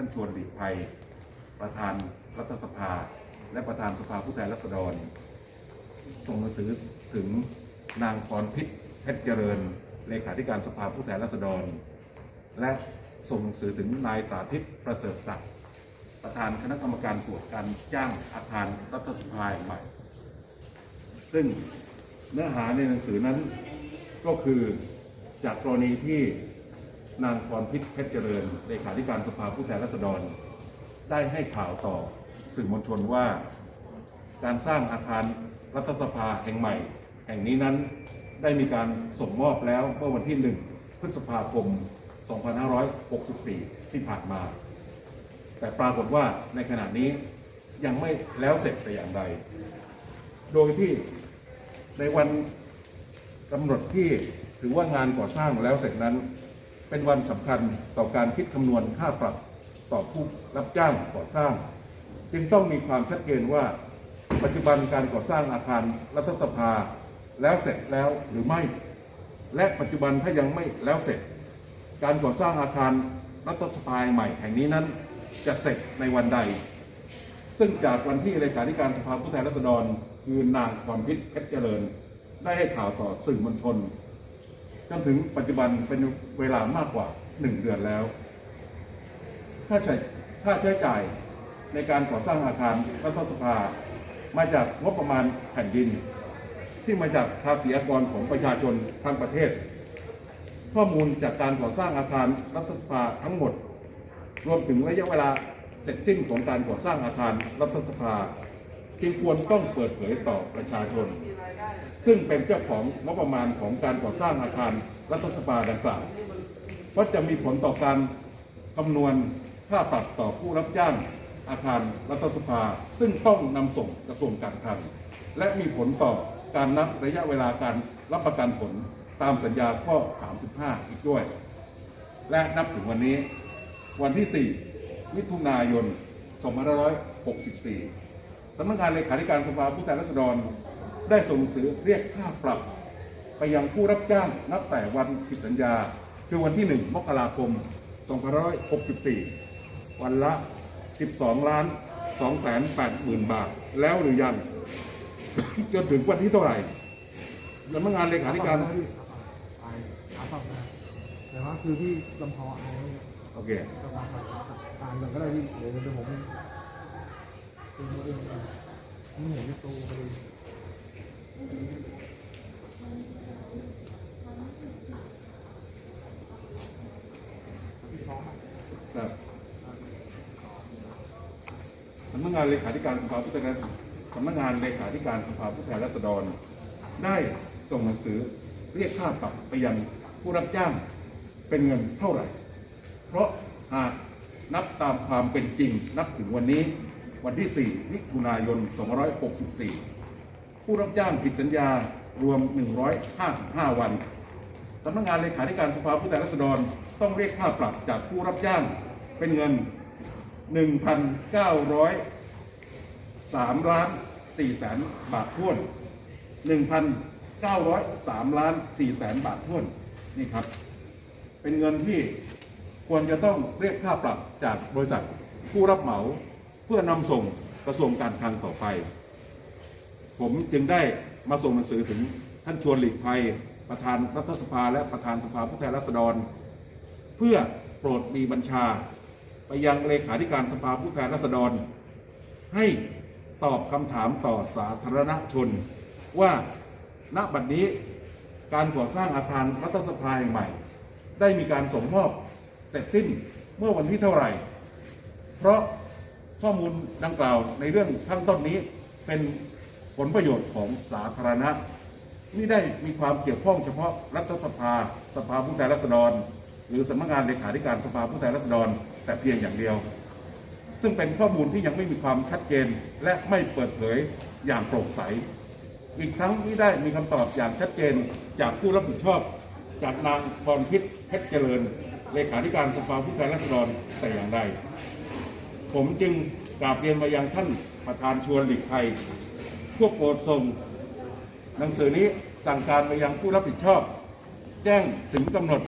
ท่านชวนหลีกภัย ประธานรัฐสภา และประธานสภาผู้แทนราษฎร ส่งหนังสือถึงนางพรพิษเพชรเจริญ เลขาธิการสภาผู้แทนราษฎร และส่งหนังสือถึงนายสาธิตประเสริฐศักดิ์ประธานคณะกรรมการตรวจการจ้างอาคารรัฐสภาใหม่ ซึ่งเนื้อหาในหนังสือนั้นก็คือจากกรณีที่ นางพรพิษเพชรเจริญเลขาธิการสภาผู้แทนราษฎร ได้ให้ข่าวต่อสื่อมวลชนว่า การสร้างอาคารรัฐสภาแห่งใหม่ แห่งนี้นั้นได้มีการส่งมอบแล้วเมื่อวันที่ 1 พฤษภาคม 2564 ที่ผ่านมา แต่ปรากฏว่าในขณะนี้ยังไม่แล้วเสร็จแต่อย่างใด โดยที่ในวันกำหนดที่ถือว่างานก่อสร้างแล้วเสร็จนั้น เป็นวันสำคัญต่อการคิดคำนวณค่าปรับต่อผู้รับจ้างก่อสร้าง จึงต้องมีความชัดเจนว่า ปัจจุบันการก่อสร้างอาคารรัฐสภา แล้วเสร็จแล้วหรือไม่ และปัจจุบันถ้ายังไม่แล้วเสร็จ การก่อสร้างอาคารรัฐสภาใหม่แห่งนี้นั้น จะเสร็จในวันใด ซึ่งจากวันที่เลขาธิการสภาผู้แทนราษฎรคือนางพรพิษเพชรเจริญ ได้ให้ข่าวต่อสื่อมวลชน จนถึงปัจจุบันเป็นเวลามากกว่าหนึ่งเดือนแล้ว ค่าใช้ค่าใช้จ่ายในการก่อสร้างอาคารรัฐสภา มาจากงบประมาณแผ่นดิน ที่มาจากภาษีอากรของประชาชนทั้งประเทศ ข้อมูลจากการก่อสร้างอาคารรัฐสภาทั้งหมด รวมถึงระยะเวลาเสร็จสิ้นของการก่อสร้างอาคารรัฐสภา จึงควรต้องเปิดเผยต่อประชาชน ซึ่งเป็นเจ้าของงบประมาณของการก่อสร้างอาคารรัฐสภาดังกล่าวเพราะจะมีผลต่อการคำนวณค่าปรับต่อผู้รับจ้างอาคารรัฐสภา ซึ่งต้องนำส่งกระทรวงการคลังและมีผลต่อการนับระยะเวลาการรับประกันผลตามสัญญาข้อ 35 อีกด้วย และนับถึงวันนี้ วันที่ 4 มิถุนายน 2564 สำนักงานเลขาธิการสภาผู้แทนราษฎร ได้ส่งหนังสือเรียกค่าปรับ ไปยังผู้รับจ้างนับแต่วันผิดสัญญา คือวันที่ 1 มกราคม 2564 วันละ 12 ล้าน2แสน8หมื่นบาท แล้วหรือยัง จนถึงวันที่เท่าไหร่สำนักงานเลขาธิการไอขาฝั่งนะแต่ว่าคือที่ลำคอไอเนี่ยโอเคก็มาอ่านกันก็ได้พี่เดี๋ยวเดี๋ยวผมเป็นโมเดลนี่เห็นในตู้พอดีพี่ท้องอะ ครับสำนั กานเลขาธิการสภาผู้แทนราษฎรสำนักงานเลขาธิการสภาผู้แทนราษฎร ได้ส่งหนังสือเรียกค่าปรับไปยังผู้รับจ้างเป็นเงินเท่าไหร่ เพราะหากนับตามความเป็นจริงนับถึงวันนี้วันที่ 4 มิถุนายน 2564 ผู้รับจ้างผิดสัญญารวม 155 วันสำนักงานเลขาธิการสภาผู้แทนราษฎรต้องเรียกค่าปรับจากผู้รับจ้างเป็นเงิน 3ล้าน4แสนบาทท้วน 1,903ล้าน4แสนบาทท้วนนี่ครับ เป็นเงินที่ควรจะต้องเรียกค่าปรับจากบริษัทผู้รับเหมาเพื่อนำส่งกระทรวงการคลังต่อไป ผมจึงได้มาส่งหนังสือถึงท่านชวนหลีกภัย ประธานรัฐสภาและประธานสภาผู้แทนราษฎร เพื่อโปรดมีบัญชา ไปยังเลขาธิการสภาผู้แทนราษฎร ให้ ตอบคำถามต่อสาธารณชน ว่าณบัดนี้การก่อสร้างอาคารรัฐสภาแห่งใหม่ ได้มีการส่งมอบเสร็จสิ้นเมื่อวันที่เท่าไหร่ เพราะข้อมูลดังกล่าวในเรื่องข้างต้นนี้เป็นผลประโยชน์ของสาธารณะไม่ได้มีความเกี่ยวข้องเฉพาะรัฐสภา สภาผู้แทนราษฎร หรือสำนักงานเลขาธิการสภาผู้แทนราษฎร แต่เพียงอย่างเดียว ซึ่งเป็นข้อมูลที่ยังไม่มีความชัดเจนและไม่เปิดเผยอย่างโปร่งใส อีกทั้งที่ได้มีคำตอบอย่างชัดเจนจากผู้รับผิดชอบ จากนางพรพิษเพชรเจริญเลขาธิการสภาผู้แทนราษฎรแต่อย่างใด ผมจึงกราบเรียนมายังท่านประธานชวนหลีกภัยพวกโปรดส่งหนังสือนี้สั่งการไปยังผู้รับผิดชอบ แจ้งถึงกำหนด